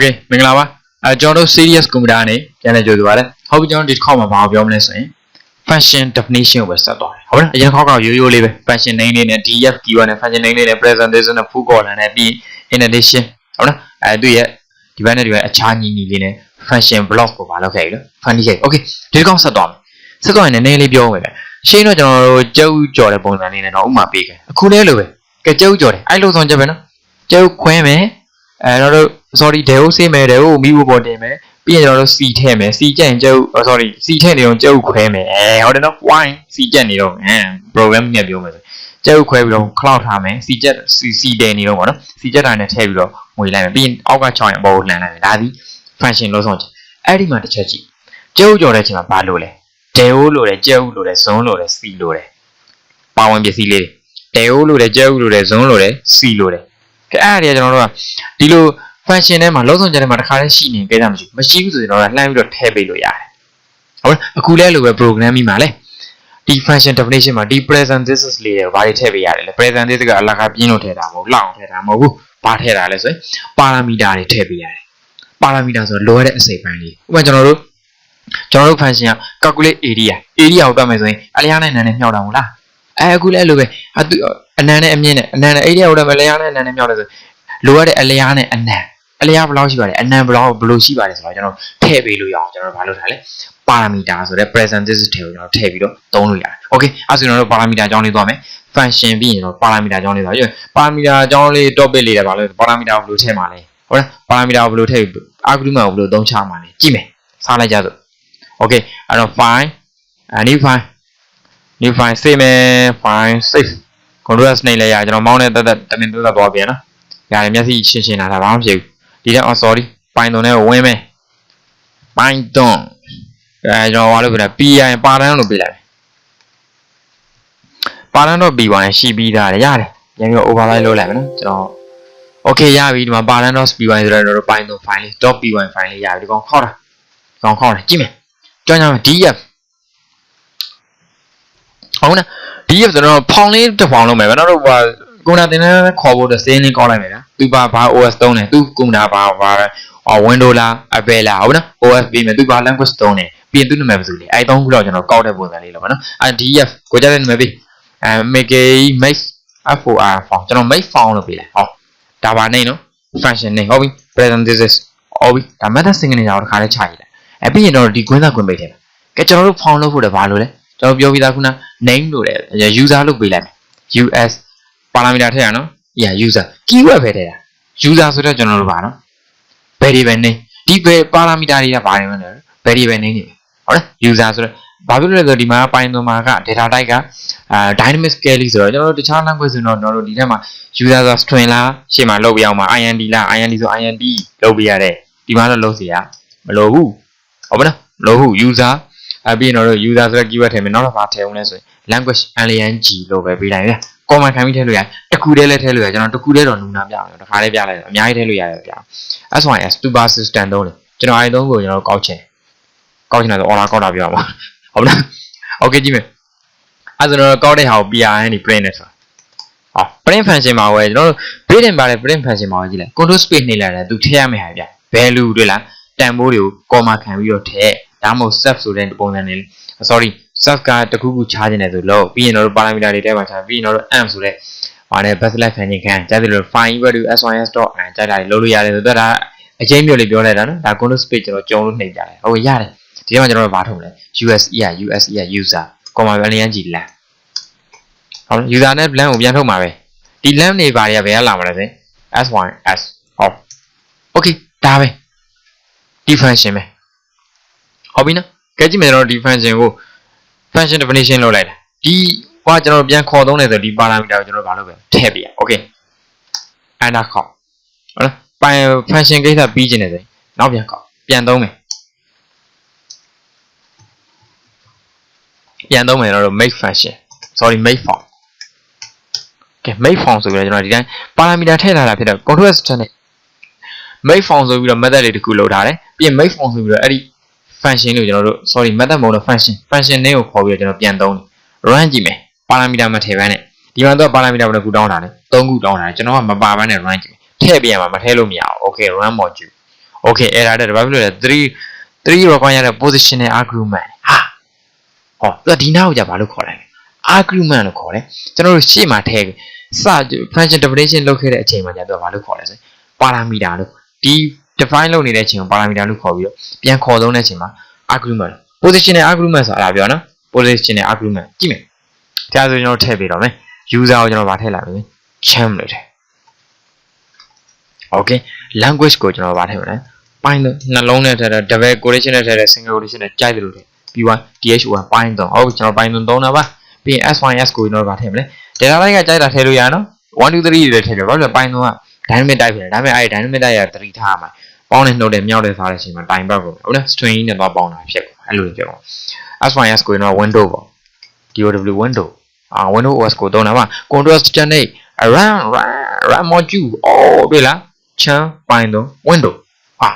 Okay မင်္ဂလာပါအဲကျွန်တော်တို့ serious computer ကနေပြန်လည်ကြိုဆိုပါရစေဟုတ်ပြီကျွန်တော်ဒီတစ်ခေါက်မှာဘာကိုပြောမလဲဆိုရင် function definition ကိုပဲဆက်သွားတယ်ဟုတ်လားအရင်ခေါက်ကရိုးရိုးလေးပဲ function name လေးနဲ့ df keyword နဲ့ function name လေးနဲ့ presentation နဲ့ full column နဲ့ပြီး in addition ဟုတ်လားအဲသူရဲ့ဒီဘက်နဲ့ဒီဘက်အခြားညီညီလေးနဲ့ function block ကိုမလုပ်ခဲ့ဘူးလို့ funny ခဲ့ okay ဒီတစ်ခေါက်ဆက်သွားမယ်ဆက်သွားရင်လည်းနည်းနည်းလေးပြောမယ်ရှင်းတော့ကျွန်တော်တို့ကျုပ်ကြော်တဲ့ပုံစံလေးနဲ့တော့ဥမာပေးခဲ့အခုလဲလိုပဲကဲကျုပ်ကြော်တယ်အဲ့လိုဆိုချက်ပဲနော်ကျုပ်ခွဲမယ်အဲတော့တို့ sorry ဒဲဟုတ်ဆေးမယ်ဒဲဟုတ်မိဖို့ပေါ်တင်မယ်ပြီးရင်ကျွန်တော်တို့ C ထည့်မယ် C ကြက်ရင်ကျုပ် sorry C ထည့်နေတော့ကျုပ်ခွဲမယ်အဲဟုတ်တယ်နော် why C ကြက်နေတော့အဲ program နဲ့ပြောမယ်ဆိုကျုပ်ခွဲပြီးတော့ cloud ထားမယ် C ကြက် C C တယ်နေတော့ပေါ့နော် C ကြက်တာနဲ့ထည့်ပြီးတော့ငွေလိုက်မယ်ပြီးရင်အောက်က6ရင်အပေါ်ကိုလှန်လိုက်မယ်ဒါဒီ function လို့ဆုံးချက်အဲ့ဒီမှာတစ်ချက်ကြည့်ကျုပ်ကြော်တဲ့အချိန်မှာဘာလို့လဲဒဲဟုတ်လို့လဲကျုပ်လို့လဲဇွန်းလို့လဲ C လို့လဲပါဝင်ပစ္စည်းလေးတွေဒဲဟုတ်လို့လဲကျုပ်လို့လဲဇွန်းလို့လဲ C လို့လဲကဲအဲ့ဒါတွေကကျွန်တော်တို့ကဒီလို function ထဲမှာလုံးစုံချက်ထဲမှာတစ်ခါတည်းရှိနေကြတာမရှိဘူးမရှိဘူးဆိုရင်တော့လှမ်းပြီးတော့ထည့်ပေးလို့ရတယ်ဟုတ်လားအခုလဲလိုပဲ programming မှာလဲဒီ function definition မှာဒီ parenthesis လေးတွေဘာတွေထည့်ပေးရတယ်လဲ parenthesis ကအလကားပြင်းလို့ထည့်တာမဟုတ်လောက်အောင်ထည့်တာမဟုတ်ဘူးဘာထည့်တာလဲဆိုရင် parameter တွေထည့်ပေးရတယ် parameter ဆိုတော့လိုရတဲ့အစိပ်ပိုင်းလေးဥပမာကျွန်တော်တို့ကျွန်တော်တို့ function က calculate area area ကိုကတ်မယ်ဆိုရင်အလျားနဲ့နန်းနဲ့မြောက်တာမဟုတ်လားအဲအခုလဲလိုပဲအတူအနန်းနဲ့အမြင့်နဲ့အနန်းနဲ့ area ကိုလည်းအလျားနဲ့နန်းနဲ့မြောက်တယ်ဆို လိုရတဲ့အလျားနဲ့အနန်းအလျားဘယ်လောက်ရှိပါလဲအနံဘယ်လောက်ဘယ်လိုရှိပါလဲဆိုတော့ကျွန်တော်ထည့်ပေးလို့ရအောင်ကျွန်တော်ဘာလုပ်ထားလဲ parameter ဆိုတဲ့ parenthesis ထည့်ကိုကျွန်တော်ထည့်ပြီးတော့သုံးလို့ရတယ် okay အဲဆိုကျွန်တော်တို့ parameter အကြောင်းလေးသွားမယ် function ပြီးရင်တော့ parameter အကြောင်းလေးသွားပြီ parameter အကြောင်းလေး topic လေးတွေပါလို့ parameter ကိုဘယ်လိုထည့်မှာလဲဟုတ်လား parameter ကိုဘယ်လိုထည့် argument ကိုဘယ်လိုသုံးချမှာလဲကြည့်မယ်စားလိုက်ကြစို့ okay အဲ့တော့ file new file new file save မယ် file save control s နှိပ်လိုက်ရကျွန်တော်မောင်းနဲ့တက်တက်တမင်တက်တက်သွားပြန်နော် ရတယ်မျက်စိရှင်းရှင်းလာတာဘာမှမဖြစ်ဘူးဒီတော့ sorry python နဲ့ဝင်မယ် python အဲကျွန်တော်ဘာလို့ပြလဲ pi ပါတန်းလို့ပြလိုက်မယ်ပါတန်းတော့ pi ပါရင်ရှိပြီးသားတယ်ရတယ်ပြန်ပြီးတော့ override လုပ်လိုက်မယ်နော်ကျွန်တော် okay ရပြီဒီမှာပါတန်းတော့ pi ဆိုတော့ python file လေး .py file လေးရပြီဒီကောင်ခေါက်တာဒီကောင်ခေါက်တယ်ကြည့်မယ်ကြောင်းကြမယ် df ဟုတ်နော် df ဆိုတော့ဖောင်လေးတစ်ဖောင်လုံးမယ်ဗျာတော့ဟို ကွန်ပျူတာတင်တဲ့ခေါ်ဖို့တော့စင်းလေးကောင်းလိုက်မယ်ဗျာသူပါဘာ OS သုံးတယ်သူကွန်ပျူတာဘာဘာ Windows လား Apple လားဟုတ်နော် OS ပြီးမယ်သူဘာ language သုံးတယ်ပြီးရင်သူ့နာမည်ပဲဆိုလေအဲသုံးခုတော့ကျွန်တော်ကောက်တဲ့ပုံစံလေးလို့ပါနော်အဲ df ကိုကြတဲ့နာမည်ပြီးအဲ make make for form ကျွန်တော် make form လို့ပြလိုက်ဟောဒါပါနေနော် function နေဟုတ်ပြီ parenthesis ဟုတ်ပြီဒါ method signature ကိုတစ်ခါလေးခြာလိုက်အဲပြီးရင်တော့ဒီကွင်းသားကွင်းပိတ်ထဲမှာကဲကျွန်တော်တို့ form လုပ်ဖို့လည်းဘာလို့လဲကျွန်တော်ပြောပြီးသားခုန name လို့လေ user လို့ပေးလိုက်မယ် us parameter ထည့်ရနော် yeah user keyword ပဲထည့်တာ user ဆိုတော့ကျွန်တော်တို့ပါနော် variable name ဒီ parameter တွေကဘာတွေမလဲ variable name တွေဟုတ်လား user ဆိုတော့ဘာဖြစ်လို့လဲဆိုတော့ဒီမှာ Python မှာက data type ကအာ dynamic scale ဆိုတော့ကျွန်တော်တို့တခြား language ဆိုတော့ကျွန်တော်တို့ဒီထဲမှာ user ဆို string လားရှေ့မှာလုပ်ပြအောင်မှာ int လား int ဆို int လုပ်ပြရတယ်ဒီမှာတော့လုပ်စီရမလိုဘူးဟုတ်ပါနော်မလိုဘူး user အပြီးရင်တော့ user ဆိုတဲ့ keyword ထည့်မယ်နောက်တော့ဘာထည့်အောင်လဲဆိုရင် language lang လို့ပဲပေးလိုက်ရ comment ခံပြီးထည့်လို့ရတခုတည်းလည်းထည့်လို့ရကျွန်တော်တခုတည်းတော့နူနာပြအောင်တခါလေးပြလိုက်တယ်အများကြီးထည့်လို့ရတယ်ပြအောင် SYS super system သုံးတယ်ကျွန်တော်အဲဒီသုံးကိုကျွန်တော်ကောက်ချင်ကောက်ချင်တယ်ဆို order ကောက်တာပြအောင်ပါဟုတ်လား okay ကြည့်မယ်အဲဆိုတော့ကောက်တဲ့ဟာကို PRN နေ print နဲ့ဆိုတာဟော print function မှာဝယ်ကျွန်တော်တို့ print ပါလေ print function မှာဝယ်ကြည့်လိုက် control space နှိပ်လိုက်တယ်သူထည့်ရမယ့်ဟာပြ value တွေ့လားတန်ဖိုးတွေကို comma ခံပြီးတော့ထည့်ဒါမှမဟုတ် sub ဆိုတဲ့ပုံစံနဲ့ sorry sub ကတခုခုချားခြင်းတယ်ဆိုလို့ပြီးရင်တော့ parameter တွေထဲမှာချားပြီးရင်တော့ amp ဆိုတဲ့ဟာနဲ့ backslash ခံခြင်းခံကြတယ်လို့ file value sys.and ကြိုက်တာတွေလုပ်လို့ရတယ်ဆိုတော့ဒါအချင်းမျိုးလေးပြောလိုက်တာနော်ဒါ control space ကျွန်တော်ကြုံလို့နှိပ်ကြတယ်ဟုတ်ရတယ်ဒီထဲမှာကျွန်တော်တို့ဘာထုတ်မလဲ us er us er user comma value ကြီးလမ်းဟုတ် user နဲ့ blank ကိုပြန်ထုတ်မှာပဲဒီ lamp တွေဘာတွေကဘယ်ကလာမှာလဲဆိုရင် s1 s ဟုတ် okay ဒါပဲဒီ function ပဲဟုတ်ပြီနော်ကဲကြည့်မယ်ကျွန်တော်ဒီ function ကို function definition လုပ်လိုက်တာဒီဟိုကကျွန်တော်ပြန်ခေါ်သုံးတယ်ဆိုဒီ parameter ကိုကျွန်တော်ဘာလုပ်ပဲထည့်ပြရ okay enter ခေါ်ဟုတ်လားပိုင် function ကိစ္စပြီးကျင်တယ်ဆိုရင်နောက်ပြန်ခေါ်ပြန်သုံးမယ်ပြန်သုံးမယ်ကျွန်တော်တို့ make function sorry make form ကဲ make form ဆိုပြီးတော့ကျွန်တော်ဒီတိုင်း parameter ထည့်ထားတာဖြစ်တော့ control s နဲ့ make form ဆိုပြီးတော့ method တွေတခုလုပ်ထားတယ်ပြီးရင် make form ဆိုပြီးတော့အဲ့ဒီ function လို့ကျွန်တော်တို့ sorry method မဟုတ်တော့ function function name ကိုခေါ်ပြီးတော့ကျွန်တော်ပြန်သုံးတယ် run ကြည့်မယ် parameter မထည့်ဘဲနဲ့ဒီမှာတော့ parameter ဘယ်နှခုတောင်းတာလဲ၃ခုတောင်းတာလဲကျွန်တော်ကမပါဘဲနဲ့ run ကြည့်မယ်ထည့်ပြန်မှာမထည့်လို့မရအောင် okay run module okay error တဲ့ဘာဖြစ်လို့လဲ3 3 require ရတဲ့ positional argument ဟာဟောသူကဒီနားကိုじゃဘာလို့ခေါ်လိုက်လဲ argument လို့ခေါ်တယ်ကျွန်တော်တို့ရှေ့မှာထည့်စ function definition လုပ်ခဲ့တဲ့အချိန်မှာじゃသူကဘာလို့ခေါ်လဲဆိုရင် parameter လို့ဒီ define လုပ်နေတဲ့အချိန်ကို parameter လို့ခေါ်ပြီးတော့ပြန်ခေါ်သုံးတဲ့အချိန်မှာ argument လို့ positional argument ဆိုတာအဲ့ဒါပြောနော် positional argument ကြည့်မယ်ဒါဆိုကျွန်တော်ထည့်ပေးတော့မယ် user ကိုကျွန်တော်ဗာထည့်လိုက်မယ် champ လို့ထည့် okay language ကိုကျွန်တော်ဗာထည့်မလဲ Python နှလုံးနဲ့ထည့်တဲ့ double quotation နဲ့ထည့်တဲ့ single quotation နဲ့ကြိုက်တယ်လို့ထည့်ပြီးသွား DH1 Python ဟုတ်ကျွန်တော် Python သုံးတာပါပြီးရင် SYS ကိုကျွန်တော်ဗာထည့်မလဲ data type ကကြိုက်တာထည့်လို့ရနော်1 2 3တွေလည်းထည့်တယ်ဘာလို့လဲ Python က dynamic type ဖြစ်တယ်ဒါပေမဲ့အဲ့ဒီ dynamic type ရသတိထားမှာ ပေါင်းနဲ့နှုတ်တယ်မြောက်တယ်စားတဲ့အချိန်မှာ time ဘက်ကိုဟုတ်လား string နဲ့တော့ပေါင်းတာဖြစ်ကုန်အဲ့လိုဖြစ်ကုန် SYS ကိုကျွန်တော် window ပေါ့ DOW window အာ window OS ကိုသုံးတာပါ control generate run run run module အော်တွေ့လားချမ်း Python window ဟာ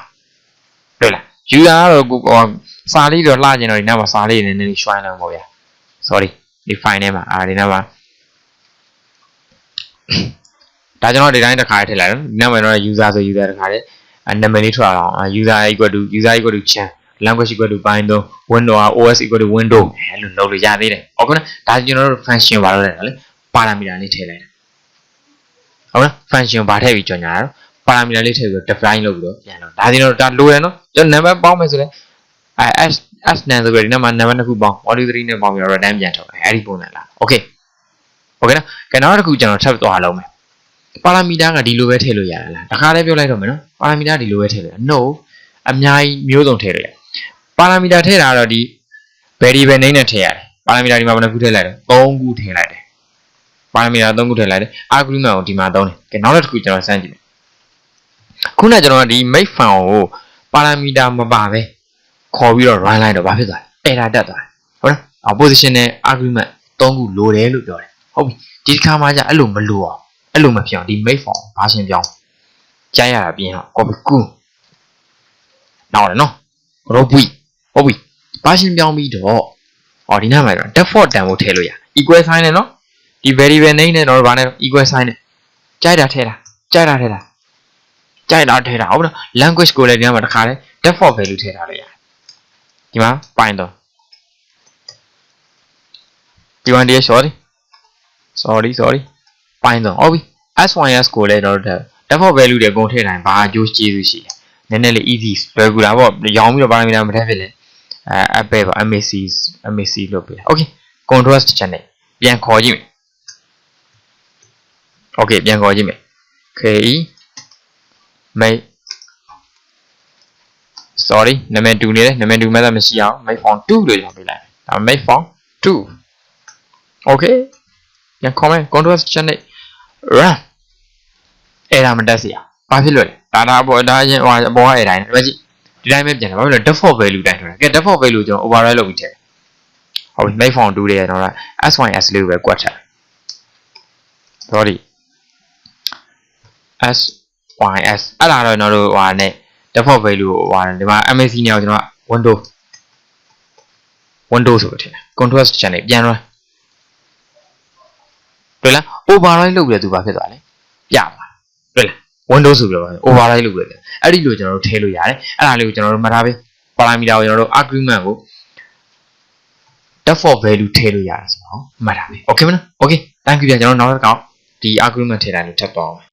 တွေ့လား user ကတော့ကိုဟိုစာလေးတော့လှကျင်တော့ဒီနောက်မှာစာလေးနည်းနည်းလေး shine လောက်ပေါ့ဗျာ sorry ဒီ file ထဲမှာအာဒီနောက်မှာဒါကျွန်တော်ဒီတိုင်းတစ်ခါထည့်လိုက်တော့ဒီနောက်မှာတော့ user ဆို user တစ်ခါတည်းအ နာမည်လေးထွက်အောင် user equal to user equal to chan language equal to python window os equal to window အဲ့လိုလုပ်လို့ရသေးတယ်ဟုတ်ကဲ့ဒါကျွန်တော်တို့ function ဘာလို့လဲလဲ parameter လေးထည့်လိုက်တယ်ဟုတ်လား function ဘာထည့်ပြီးကြော်ညာတာ parameter လေးထည့်ပြီးတော့ define လုပ်ပြီးတော့ပြန်တော့ဒါဒီတော့ဒါလိုရနော်ကျွန်တော် number ပေါင်းမယ်ဆိုလဲအဲ s s နဲ့ဆိုပြီးဒီနောက်မှာ number နှစ်ခုပေါင်း1 2 3နဲ့ပေါင်းပြီးတော့ return ပြန်ထုတ်တယ်အဲ့ဒီပုံစံလား okay ဟုတ်ကဲ့နော်ကဲနောက်တစ်ခုကျွန်တော်ထပ်သွားလုံးမယ် ပါရာမီတာကဒီလိုပဲထည့်လို့ရတယ်လားတခါတည်းပြောလိုက်တော့မယ်နော်ပါရာမီတာဒီလိုပဲထည့်လို့ရ no အများကြီးမျိုးစုံထည့်လို့ရပါရာမီတာထည့်တာကတော့ဒီ variable name နဲ့ထည့်ရတယ်ပါရာမီတာဒီမှာဘယ်နှခုထည့်လိုက်လဲ3ခုထည့်လိုက်တယ်ပါရာမီတာ3ခုထည့်လိုက်တယ် argument ကိုဒီမှာသုံးတယ်ကဲနောက်တစ်ခုကျွန်တော်စမ်းကြည့်မယ်ခုနကကျွန်တော်ကဒီ make file ကိုပါရာမီတာမပါပဲခေါ်ပြီးတော့ run လိုက်တော့ဘာဖြစ်သွားလဲ error တက်သွားတယ်ဟုတ်လား position နဲ့ argument 3ခုလိုတယ်လို့ပြောတယ်ဟုတ်ပြီဒီတစ်ခါမှじゃအဲ့လိုမလိုအောင် အဲ့လိုမဖြစ်အောင်ဒီ make form ဘာရှင်းပြောင်းကြားရတာပြင်တော့ copy ကူနောက်တယ်နော် robui ဟုတ်ပြီဘာရှင်းပြောင်းပြီးတော့ဟောဒီနားမှာတော့ default တန်ဖို့ထည့်လို့ရ equal sign နဲ့နော်ဒီ variable name နဲ့တော့ဘာနဲ့ equal sign နဲ့ကြိုက်တာထည့်တာကြိုက်တာထည့်တာကြိုက်တာထည့်တာဟုတ်ပြီနော် language ကိုလည်းဒီနားမှာတစ်ခါလဲ default value ထည့်ထားလို့ရတယ်ဒီမှာ python ဒီဝန်တည်း sorry sorry sorry python ဟုတ်ပြီ sys ကိုလည်းတော့ default value တွေအကုန်ထည့်နိုင်ဘာအကျိုးကျေးဇူးရှိလဲနည်းနည်းလေး easy လွယ်ကူတာပေါ့ရောင်းပြီးတော့ parameter မထည့်ဖြစ်လဲအဲ app ပဲပေါ့ mac mac လို့ပြ okay control channel ပြန်ခေါ်ကြည့်မယ် okay ပြန်ခေါ်ကြည့်မယ် ke make sorry နာမည်တူနေတယ်နာမည်တူမဲ့သားမရှိအောင် make phone 2လို့ကျွန်တော်ပြလိုက်ဒါ make phone 2 okay ပြန် comment control channel run အဲ့ဒါမတက်စီအောင်ဘာဖြစ်လို့လဲဒါဒါအပေါ်ဒါရင်ဟိုအပေါ်ကအဲ့တိုင်းဒီမှာကြည့်ဒီတိုင်းပဲပြန်တယ်ဘာဖြစ်လို့ default value တိုင်းထွက်တာကဲ default value ကျွန်တော် override လုပ်ပြီးထည့်ဟုတ်ပြီ make phone 2တွေကျွန်တော်က sys လေးကိုပဲကွက်ထား sorry sys အဲ့ဒါတော့ကျွန်တော်တို့ဟိုဟာနဲ့ default value ကိုဟိုဟာဒီမှာ mac နဲ့ကျွန်တော်က window window ဆိုပြီးထည့် control channel ပြန်ရ တွေ့လား override လုပ်ပြီးတော့သူဘာဖြစ်သွားလဲပြပါတွေ့လား Windows ဆိုပြီးတော့ override လုပ်ရတယ်အဲ့ဒီလိုကျွန်တော်တို့ထည့်လို့ရတယ်အဲ့ဒါလေးကိုကျွန်တော်တို့မှတ်ထားပေး parameter ကိုကျွန်တော်တို့ argument ကို default value ထည့်လို့ရတယ်ဆိုတော့မှတ်ထားပေး okay မလား okay thank you ပြန်ကျွန်တော်နောက်တစ်ခေါက်ဒီ argument ထည့်တိုင်းလို့ထပ်သွားအောင်